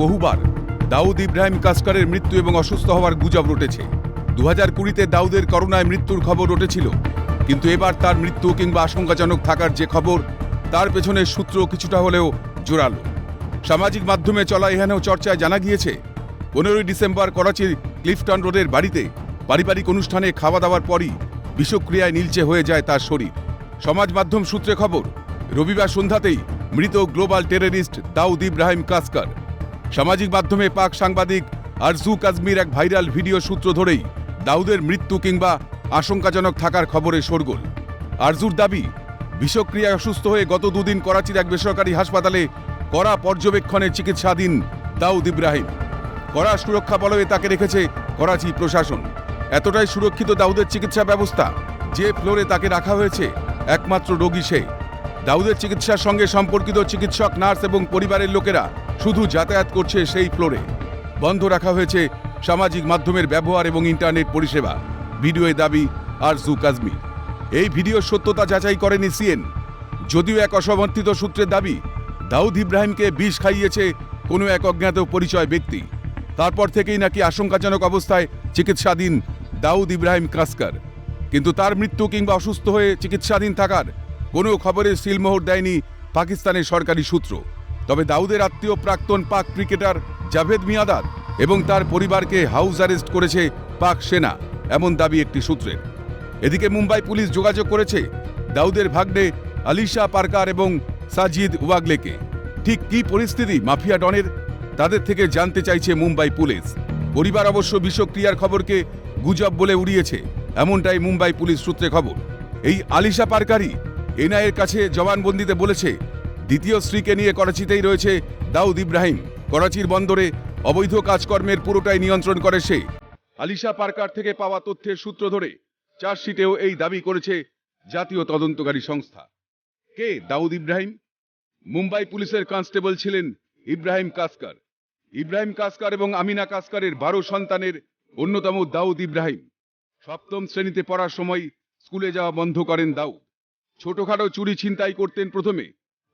বহুবার দাউদ ইব্রাহিম কাসকারের মৃত্যু এবং অসুস্থ হওয়ার গুজব রটেছে। দু হাজার কুড়িতে দাউদের করোনায় মৃত্যুর খবর রটেছিল, কিন্তু এবার তার মৃত্যু কিংবা আশঙ্কাজনক থাকার যে খবর, তার পেছনে সূত্র কিছুটা হলেও জোরালো। সামাজিক মাধ্যমে চলা এখানেও চর্চায় জানা গিয়েছে, পনেরোই ডিসেম্বর করাচির ক্লিফটন রোডের বাড়িতে পারিবারিক অনুষ্ঠানে খাওয়া দাওয়ার পরই বিষক্রিয়ায় নীলচে হয়ে যায় তার শরীর। সমাজ মাধ্যম সূত্রে খবর, রবিবার সন্ধ্যাতেই মৃত গ্লোবাল টেররিস্ট দাউদ ইব্রাহিম কাসকার সামাজিক মাধ্যমে পাক সাংবাদিক আরজু কাজমির এক ভাইরাল ভিডিও সূত্র ধরেই দাউদের মৃত্যু কিংবা আশঙ্কাজনক থাকার খবরে শোরগোল। আরজুর দাবি, বিষক্রিয়ায় অসুস্থ হয়ে গত দুদিন করাচির এক বেসরকারি হাসপাতালে কড়া পর্যবেক্ষণে চিকিৎসাধীন দাউদ ইব্রাহিম। কড়া সুরক্ষা বলয়ে তাকে রেখেছে করাচি প্রশাসন। এতটাই সুরক্ষিত দাউদের চিকিৎসা ব্যবস্থা যে ফ্লোরে তাকে রাখা হয়েছে, একমাত্র রোগী সে। দাউদের চিকিৎসার সঙ্গে সম্পর্কিত চিকিৎসক, নার্স এবং পরিবারের লোকেরা শুধু যাতায়াত করছে সেই ফ্লোরে। বন্ধ রাখা হয়েছে সামাজিক মাধ্যমের ব্যবহার এবং ইন্টারনেট পরিষেবা। ভিডিওয়ে দাবি আর জু কাজমি। এই ভিডিওর সত্যতা যাচাই করেনি সিএন। যদিও এক অসমর্থিত সূত্রের দাবি, দাউদ ইব্রাহিমকে বিষ খাইয়েছে কোনো এক অজ্ঞাত পরিচয় ব্যক্তি। তারপর থেকেই নাকি আশঙ্কাজনক অবস্থায় চিকিৎসাধীন দাউদ ইব্রাহিম কাসকার। কিন্তু তার মৃত্যু কিংবা অসুস্থ হয়ে চিকিৎসাধীন থাকার কোনো খবরের সিলমোহর দেয়নি পাকিস্তানের সরকারি সূত্র। তবে দাউদের আত্মীয় প্রাক্তন পাক ক্রিকেটার জাভেদ মিয়াদাদ এবং তার পরিবারকে হাউস অ্যারেস্ট করেছে পাক সেনা, এমন দাবি একটি সূত্রের। এদিকে মুম্বাই পুলিশ যোগাযোগ করেছে দাউদের ভাগ্নে আলিশা পারকার এবং সাজিদ ওয়াগলেকে। ঠিক কি পরিস্থিতি মাফিয়া ডনের, তাদের থেকে জানতে চাইছে মুম্বাই পুলিশ। পরিবার অবশ্য বিষক্রিয়ার খবরকে গুজব বলে উড়িয়েছে, এমনটাই মুম্বাই পুলিশ সূত্রে খবর। এই আলিশা পারকারি এনআইয়ের কাছে জবানবন্দিতে বলেছে, দ্বিতীয় স্ত্রীকে নিয়ে করাচিতেই রয়েছে দাউদ ইব্রাহিম। করাচির বন্দরে অবৈধ কাজকর্মের পুরোটাই নিয়ন্ত্রণ করে সে। আলিশা পার্কার থেকে পাওয়া তথ্যের সূত্র ধরে, চার্জশিটেও এই দাবি করেছে জাতীয় তদন্তকারী সংস্থা। কে দাউদ ইব্রাহিম? মুম্বাই পুলিশের কনস্টেবল ছিলেন ইব্রাহিম কাসকার। ইব্রাহিম কাসকার এবং আমিনা কাসকারের বারো সন্তানের অন্যতম দাউদ ইব্রাহিম। সপ্তম শ্রেণীতে পড়ার সময় স্কুলে যাওয়া বন্ধ করেন দাউদ। ছোটখাটো চুরি ছিনতাই করতেন প্রথমে।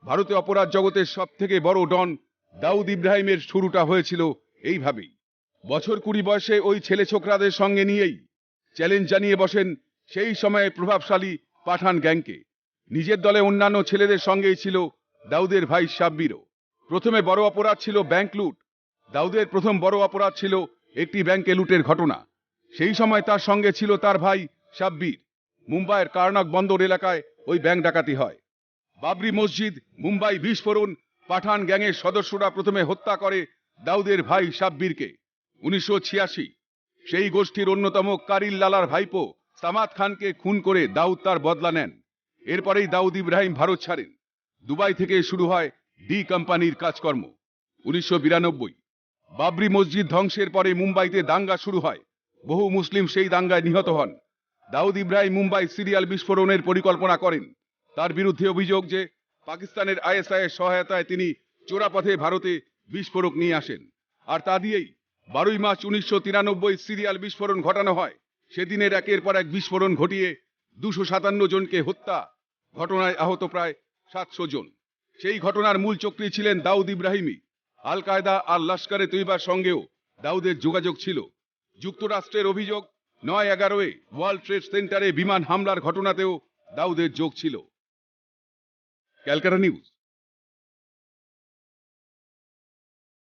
ভারতে অপরাধ জগতের সব থেকে বড় ডন দাউদ ইব্রাহিমের শুরুটা হয়েছিল এইভাবেই। বছর কুড়ি বয়সে ওই ছেলে ছোকরাদের সঙ্গে নিয়েই চ্যালেঞ্জ জানিয়ে বসেন সেই সময়ে প্রভাবশালী পাঠান গ্যাংকে। নিজের দলে অন্যান্য ছেলেদের সঙ্গেই ছিল দাউদের ভাই সাব্বিরও। প্রথমে বড় অপরাধ ছিল ব্যাংক লুট। দাউদের প্রথম বড় অপরাধ ছিল একটি ব্যাংকে লুটের ঘটনা। সেই সময় তার সঙ্গে ছিল তার ভাই সাব্বির। মুম্বাইয়ের কার্নাক বন্দর এলাকায় ওই ব্যাংক ডাকাতি হয়। বাবরি মসজিদ, মুম্বাই বিস্ফোরণ, পাঠান গ্যাংয়ের সদস্যরা প্রথমে হত্যা করে দাউদের ভাই সাব্বিরকে। উনিশশো ছিয়াশি, সেই গোষ্ঠীর অন্যতম কারিল লালার ভাইপো সামাদ খানকে খুন করে দাউদ তার বদলা নেন। এরপরেই দাউদ ইব্রাহিম ভারত ছাড়েন। দুবাই থেকে শুরু হয় ডি কোম্পানির কাজকর্ম। উনিশশো বিরানব্বই, বাবরি মসজিদ ধ্বংসের পরে মুম্বাইতে দাঙ্গা শুরু হয়। বহু মুসলিম সেই দাঙ্গায় নিহত হন। দাউদ ইব্রাহিম মুম্বাই সিরিয়াল বিস্ফোরণের পরিকল্পনা করেন। তার বিরুদ্ধে অভিযোগ যে পাকিস্তানের আইএসআই এর সহায়তায় তিনি চোরাপথে ভারতে বিস্ফোরক নিয়ে আসেন। আর তা দিয়েই বারোই মার্চ উনিশশো তিরানব্বই সিরিয়াল বিস্ফোরণ ঘটানো হয়। সেদিনের একের পর এক বিস্ফোরণ ঘটিয়ে দুশো সাতান্ন জনকে হত্যা, ঘটনায় আহত প্রায় সাতশো জন। সেই ঘটনার মূল চক্রী ছিলেন দাউদ ইব্রাহিমই। আল কায়দা আর লস্করে তৈবার সঙ্গেও দাউদের যোগাযোগ ছিল। যুক্তরাষ্ট্রের অভিযোগ নয় এগারোয় ওয়ার্ল্ড ট্রেড সেন্টারে বিমান হামলার ঘটনাতেও দাউদের যোগ ছিল। Calcutta news.